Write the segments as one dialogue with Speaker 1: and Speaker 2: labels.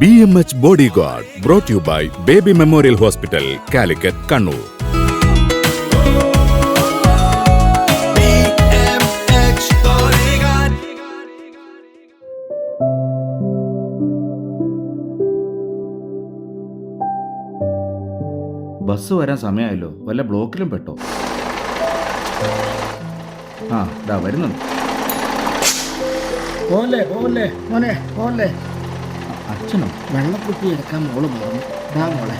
Speaker 1: B M H bodyguard brought you by Baby Memorial Hospital Calicut Kannur
Speaker 2: bus വരാൻ സമയമായല്ലോ വല്ല ബ്ലോക്കിലും പെട്ടോ ആ ഇതാ വരുന്നുണ്ട്
Speaker 3: പോലെ പോലെ മോനെ പോലെ
Speaker 2: അച്ഛനോ
Speaker 3: വെള്ളക്കുപ്പി എടുക്കാൻ മോള് പോകും ഇതാ മോളെ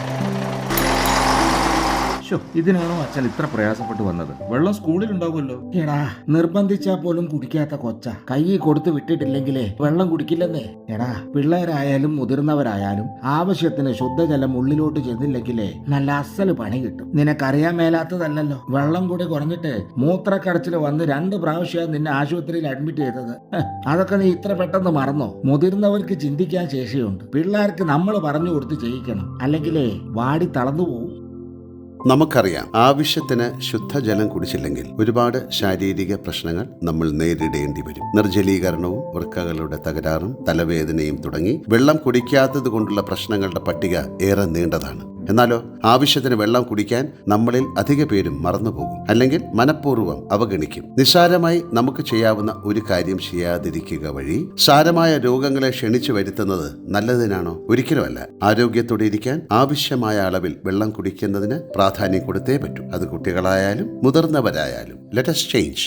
Speaker 2: ഷോ ഇതിനാണോ അച്ഛൻ ഇത്ര പ്രയാസപ്പെട്ട് വന്നത് വെള്ളം സ്കൂളിൽ ഉണ്ടാവുമല്ലോ
Speaker 3: എടാ നിർബന്ധിച്ചാ പോലും കുടിക്കാത്ത കൊച്ച കൈ കൊടുത്ത് വിട്ടിട്ടില്ലെങ്കിലേ വെള്ളം കുടിക്കില്ലെന്നേ എടാ പിള്ളേരായാലും മുതിർന്നവരായാലും ആവശ്യത്തിന് ശുദ്ധജലം ഉള്ളിലോട്ട് ചെന്നില്ലെങ്കിലേ നല്ല അസല് പണി കിട്ടും നിനക്കറിയാൻ മേലാത്തതല്ലോ വെള്ളം കൂടി കുറഞ്ഞിട്ട് മൂത്രക്കടച്ചിൽ വന്ന് രണ്ട് പ്രാവശ്യം നിന്നെ ആശുപത്രിയിൽ അഡ്മിറ്റ് ചെയ്തത് അതൊക്കെ നീ ഇത്ര പെട്ടെന്ന് മറന്നോ മുതിർന്നവർക്ക് ചിന്തിക്കാൻ ശേഷിയുണ്ട് പിള്ളേർക്ക് നമ്മൾ പറഞ്ഞു കൊടുത്ത് ചെയ്യിക്കണം അല്ലെങ്കിലേ വാടി തളർന്നു പോകും
Speaker 4: നമുക്കറിയാം ആവശ്യത്തിന് ശുദ്ധജലം കുടിച്ചില്ലെങ്കിൽ ഒരുപാട് ശാരീരിക പ്രശ്നങ്ങൾ നമ്മൾ നേരിടേണ്ടി വരും നിർജലീകരണവും വൃക്കകളുടെ തകരാറും തലവേദനയും തുടങ്ങി വെള്ളം കുടിക്കാത്തത് കൊണ്ടുള്ള പ്രശ്നങ്ങളുടെ പട്ടിക ഏറെ നീണ്ടതാണ് എന്നാലോ ആവശ്യത്തിന് വെള്ളം കുടിക്കാൻ നമ്മളിൽ അധിക പേരും മറന്നുപോകും അല്ലെങ്കിൽ മനഃപൂർവ്വം അവഗണിക്കും നിസ്സാരമായി നമുക്ക് ചെയ്യാവുന്ന ഒരു കാര്യം ചെയ്യാതിരിക്കുക വഴി സാരമായ രോഗങ്ങളെ ക്ഷണിച്ചു വരുത്തുന്നത് നല്ലതിനാണോ ഒരിക്കലുമല്ല ആരോഗ്യത്തോടെ ഇരിക്കാൻ ആവശ്യമായ അളവിൽ വെള്ളം കുടിക്കുന്നതിന് പ്രാധാന്യം കൊടുത്തേ പറ്റൂ അത് കുട്ടികളായാലും മുതിർന്നവരായാലും let's change